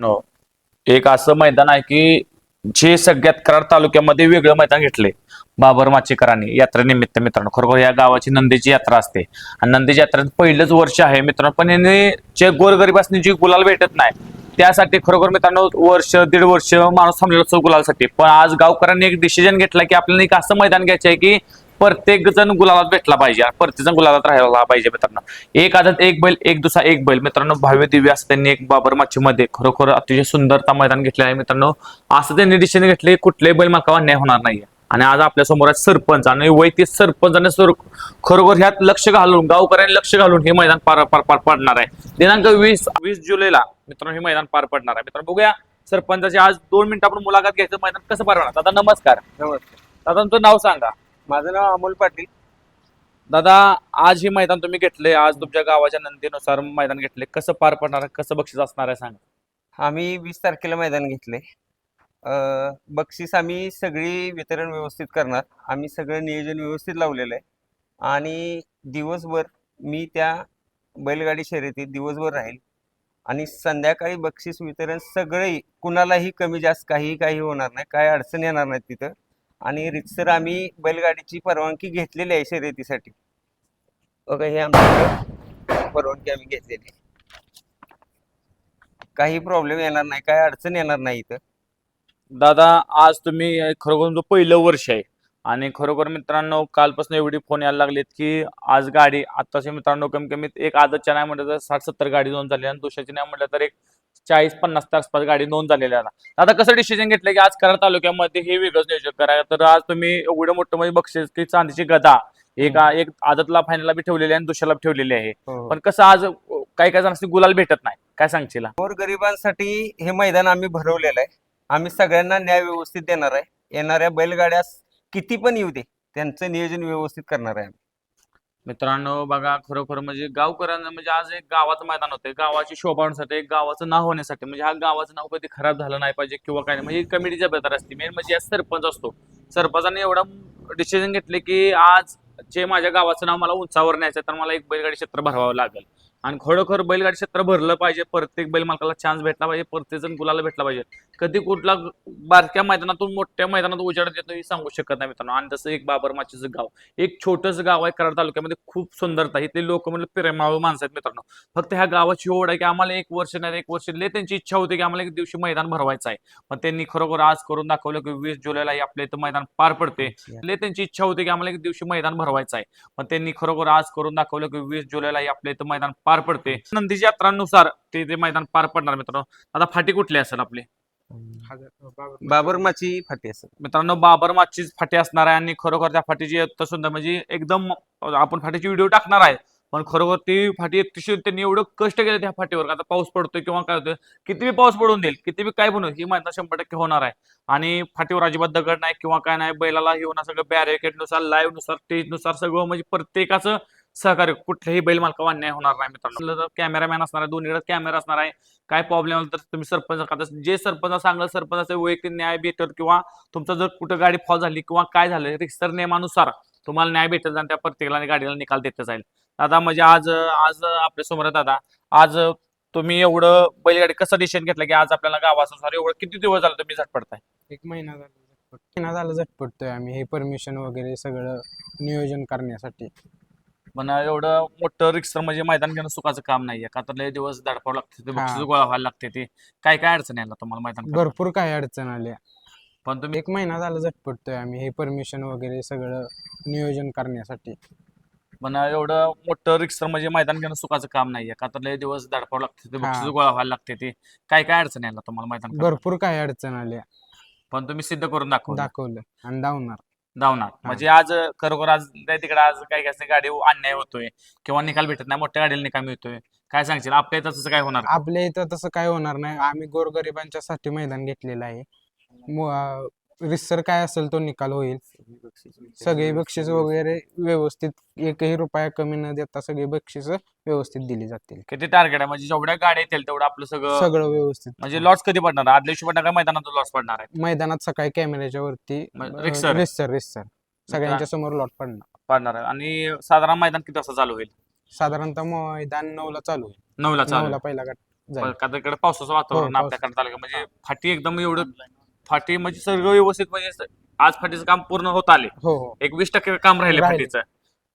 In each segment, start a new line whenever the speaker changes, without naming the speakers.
No. एक असं मैदान आहे की जे सगळ्यात कराड तालुक्यामध्ये वेगळं मैदान घेतलंय. बाबर माचेकरांनी यात्रेनिमित्त मित्रांनो. खरोखर या गावाची नंदीची यात्रा असते. आणि नंदीची यात्रा पहिलंच वर्ष आहे मित्रांनो पण यांनी जे गोरगरिबासनी जी गुलाल भेटत नाही त्यासाठी खरोखर मित्रांनो वर्ष दीड वर्ष माणूस थांबलेला असतो गुलालसाठी. पण आज गावकऱ्यांनी एक डिसिजन घेतला की आपल्याला एक असं मैदान घ्यायचं आहे की प्रत्येक जण गुलालात भेटला पाहिजे आणि प्रत्येक जण गुलालात राहायला पाहिजे मित्रांनो. एक आदत एक बैल एक दुसरा एक बैल. मित्रांनो भाव्य दिव्य असं त्यांनी एक बाबरमध्ये खरोखर अतिशय सुंदरता मैदान घेतले आहे मित्रांनो. असं त्यांनी डिसिजन घेतले कुठलेही बैल माकावा अन्याय होणार नाहीये. आणि आज आपल्यासमोर आहे सरपंच. आणि वय ते सरपंचाने सर खरोखर ह्यात लक्ष घालून गावकऱ्यांनी लक्ष घालून हे मैदान पार पार पार पडणार आहे. दिनांक वीस वीस जुलैला मित्रांनो हे मैदान पार पडणार आहे. मित्रांनो बघूया सरपंचाची आज दोन मिनिटं आपण मुलाखत घ्यायचं. मैदान कसं पार पडणार दादा नमस्कार.
नमस्कार.
दादा तुमचं नाव सांगा.
माझं नाव अमोल पाटील.
दादा आज हे मैदान तुम्ही घेतले आज तुमच्या गावाच्या नंदीनुसार मैदान घेतले कसं पार पडणार कसं बक्षीस असणार आहे सांगा.
आम्ही वीस तारखेला मैदान घेतले अं, बक्षीस आम्ही सगळी वितरण व्यवस्थित करणार. आम्ही सगळं नियोजन व्यवस्थित लावलेलं आहे. आणि दिवसभर मी त्या बैलगाडी शर्यतीत दिवसभर राहील. आणि संध्याकाळी बक्षीस वितरण सगळे कुणालाही कमी जास्त काही काही होणार नाही. काय अडचण येणार नाही तिथं. आणि रितसर आम्ही बैलगाडीची परवानगी घेतलेली आहे शर्यतीसाठी. बघा हे आमच्याकडे परवानगी आम्ही घेतलेली काही प्रॉब्लेम येणार नाही काही अडचण येणार नाही इथं.
दादा आज तुम्ही खरोखर तुमचं पहिलं वर्ष आहे. आणि खरोखर मित्रांनो कालपासून एवढी फोन यायला लागलेत की आज गाडी आत्ताचे मित्रांनो कमी कमी एक आजच्या नाही म्हटलं तर साठ सत्तर गाडी जाऊन झाली आणि दुसऱ्याची नाही म्हटलं तर एक चाळीस पन्नास त्या आसपास गाडी नोंद झालेली आहे आता कसं डिसिजन घेतलं की आज कराड तालुक्यामध्ये हे वेगळंच नियोजन करा तर आज तुम्ही एवढं मोठं म्हणजे बक्षीस की चांदीची गदा एक एक आदतला फायनलला बी ठेवलेली आहे आणि दुसऱ्याला ठेवलेली आहे. पण कसं आज काही काही जणांना गुलाल भेटत नाही. काय सांगशील?
गोरगरिबांसाठी हे मैदान आम्ही भरवलेलं आहे. आम्ही सगळ्यांना न्याय व्यवस्थित देणार आहे. येणाऱ्या बैलगाड्या किती पण येऊ दे त्यांचं नियोजन व्यवस्थित करणार आहे आम्ही.
मित्रांनो बघा खरोखर म्हणजे गावकऱ्यांना म्हणजे आज एक गावाचं मैदान होतं. गावाची शोभा होण्यासाठी एक गावाचं नाव होण्यासाठी म्हणजे हा गावाचं नाव कधी खराब झालं नाही पाहिजे किंवा काय नाही. म्हणजे कमिटी जबाबदार असते. मेन म्हणजे आज सरपंच असतो. सरपंचाने एवढं डिसिजन घेतले की आज जे माझ्या गावाचं नाव मला उंचावर न्यायचं आहे, तर मला एक बैलगाडी क्षेत्र भरवावं लागेल. आणि खरोखर बैलगाडी क्षेत्र भरलं पाहिजे. प्रत्येक बैल मालकाला चान्स भेटला पाहिजे प्रत्येक जण गुलाला भेटला पाहिजे. कधी कुठला बारक्या मैदानातून मोठ्या मैदानात उजेड देतो हे सांगू शकत नाही मित्रांनो. आणि तसं एक बाबर माचीचं गाव एक छोटंसं गाव आहे कराड तालुक्यामध्ये खूप सुंदरता. इथले लोक म्हणजे प्रेमाळू माणसं आहेत मित्रांनो. फक्त ह्या गावाची ओढ आहे की आम्हाला एक वर्ष नाही एक वर्ष लय त्यांची इच्छा होती की आम्हाला एक दिवशी मैदान भरवायचं आहे. पण त्यांनी खरोखर आज करून दाखवलं की वीस जुलैला हे आपल्या इथं मैदान पार पडते. लय त्यांची इच्छा होती की आम्हाला एक दिवशी मैदान भरवायचं आहे. पण त्यांनी खरोखर आज करून दाखवलं की वीस जुलैला आपल्या इथं मैदान पार पडते नंदीची यात्रानुसार ते ते मैदान पार पडणार मित्रांनो. आता फाटी कुठली असेल आपली?
बाबरमाची फाटी असेल.
मित्रांनो बाबर माचीच फाटी असणार आहे आणि खरोखर त्या फाटीची सुंदर म्हणजे एकदम आपण फाटीची व्हिडिओ टाकणार आहे. पण खरोखर ती फाटी अतिशय त्यांनी एवढं कष्ट केलं त्या फाटीवर. आता पाऊस पडतोय किंवा काय होतं किती बी पाऊस पडून देईल किती बी काय होईल ही मैदान शंभर टक्के होणार आहे. आणि फाटीवर अजिबात दगड नाही किंवा काय नाही बैलाला हे होणार सगळं बॅरिकेडनुसार लाईव्हनुसार स्टेजनुसार सगळं म्हणजे प्रत्येकाचं सहकार्य कुठल्याही बैल मालकावर अन्याय होणार नाही मित्रांनो. कॅमेरामॅन असणार आहे दोन्हीकडे कॅमेरा असणार आहे. काय प्रॉब्लेम आला तर तुम्ही सरपंच जे सरपंच सांगलं सरपंचाचं वैयक्तिक न्याय भेटेल किंवा तुमचं जर कुठं गाडी फॉल झाली किंवा काय झालं रिक्सर नियमानुसार तुम्हाला न्याय भेटेल आणि त्या प्रत्येकाला गाडीला निकाल देत जाईल. दादा म्हणजे आज आज आपल्यासमोर आहे दादा. आज तुम्ही एवढं बैलगाडी कसं डिसिजन घेतलं की आज आपल्याला गावाचं सॉरी एवढं किती दिवस झालं तुम्ही झटपडताय
एक महिना झाला झटपट. महिना झाला झटपटतोय आम्ही. हे परमिशन वगैरे सगळं नियोजन करण्यासाठी.
पण एवढं मोठं रिक्सर म्हणजे मैदान घेणं सुखाचं काम नाहीये. का तर लय दिवस धडपाव लागते ते. बक्षीस गोळा व्हायला लागते ते. काय काय अडचण यायला तुम्हाला मैदान?
भरपूर काही अडचण आल्या.
पण तुम्ही
एक महिना झाला झटपटतोय आम्ही हे परमिशन वगैरे सगळं नियोजन करण्यासाठी.
पण एवढं मोठं रिक्सर म्हणजे मैदान घेणं सुखाचं काम नाहीये. का तर लय दिवस धडपाव लागते ते
हा.
बक्षीस गोळा व्हायला लागते ते. काय काय अडचण यायला तुम्हाला मैदान?
भरपूर काही अडचण आल्या.
पण तुम्ही सिद्ध करून दाखवलं.
दाखवलं आणि धावणार.
धावणार. म्हणजे आज खरोखर आज नाही तिकडे आज काही काही गाडी अन्याय होतोय किंवा निकाल भेटत नाही मोठ्या गाडीला निकाल मिळतोय काय सांगशील? आपल्या इथं तसं काय होणार?
आपल्या इथं तसं काय होणार नाही. आम्ही गोरगरिबांच्यासाठी मैदान घेतलेलं आहे. मु- अं, रितसर काय असेल तो निकाल होईल. सगळे बक्षीस वगैरे व्यवस्थित एकही रुपया कमी न देता सगळी बक्षीस व्यवस्थित दिली जातील.
किती टार्गेट आहे? म्हणजे जेवढ्या गाड्या येतील तेवढं आपलं सगळं
सगळं व्यवस्थित.
म्हणजे लॉस कधी पडणार? आदल्या दिवशी पडणार का मैदानात लॉस पडणार आहे?
मैदानात सकाळी कॅमेऱ्याच्या वरती
रिक्सर आहे.
रिक्सर रिक्सर सगळ्यांच्या समोर लॉट पडणार.
पडणार आहे. आणि साधारण मैदान किती वाजता चालू होईल?
साधारणतः मैदान नऊला चालू होईल.
नऊला चालू
नऊला. पहिला गट जाईल.
इकडे पावसाचं वातावरण
हो,
आपल्याकडे तालुक्यात म्हणजे फाटी एकदम एवढं फाटी म्हणजे सगळं व्यवस्थित म्हणजे आज फाटीचं काम पूर्ण होत आले.
हो हो.
एक वीस टक्के काम राहिले
राहिले.
फाटीचं.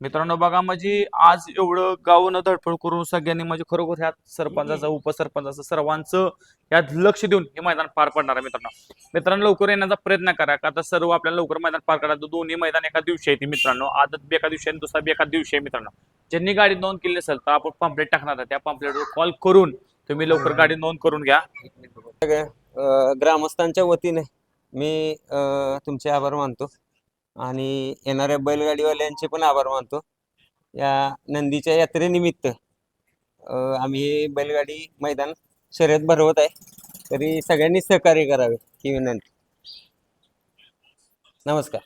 मित्रांनो बघा म्हणजे आज एवढं गावनं धडपड करून सगळ्यांनी म्हणजे खरोखर ह्यात सरपंचाचं उपसरपंचाचं सर्वांचं यात लक्ष देऊन हे मैदान पार पडणार आहे मित्रांनो. मित्रांनो लवकर येण्याचा प्रयत्न करा का आता सर्व आपल्याला लवकर मैदान पार करायचं. दोन्ही मैदान एका दिवशी आहे ती मित्रांनो. आदत बी एका दिवशी आणि दुसरा बी एका दिवशी आहे मित्रांनो. ज्यांनी गाडी नोंद केली असेल तर आपण पम्पलेट टाकणार आहे. त्या पम्पलेटवर कॉल करून तुम्ही लवकर गाडी नोंद करून घ्या.
ग्रामस्थांच्या वतीने मी तुमचे आभार मानतो आणि येणाऱ्या बैलगाडीवाल्यांचे पण आभार मानतो. या नंदीच्या यात्रेनिमित्त आम्ही बैलगाडी मैदान शर्यत भरवत आहे. तरी सगळ्यांनी सहकार्य करावे ही विनंती. नमस्कार.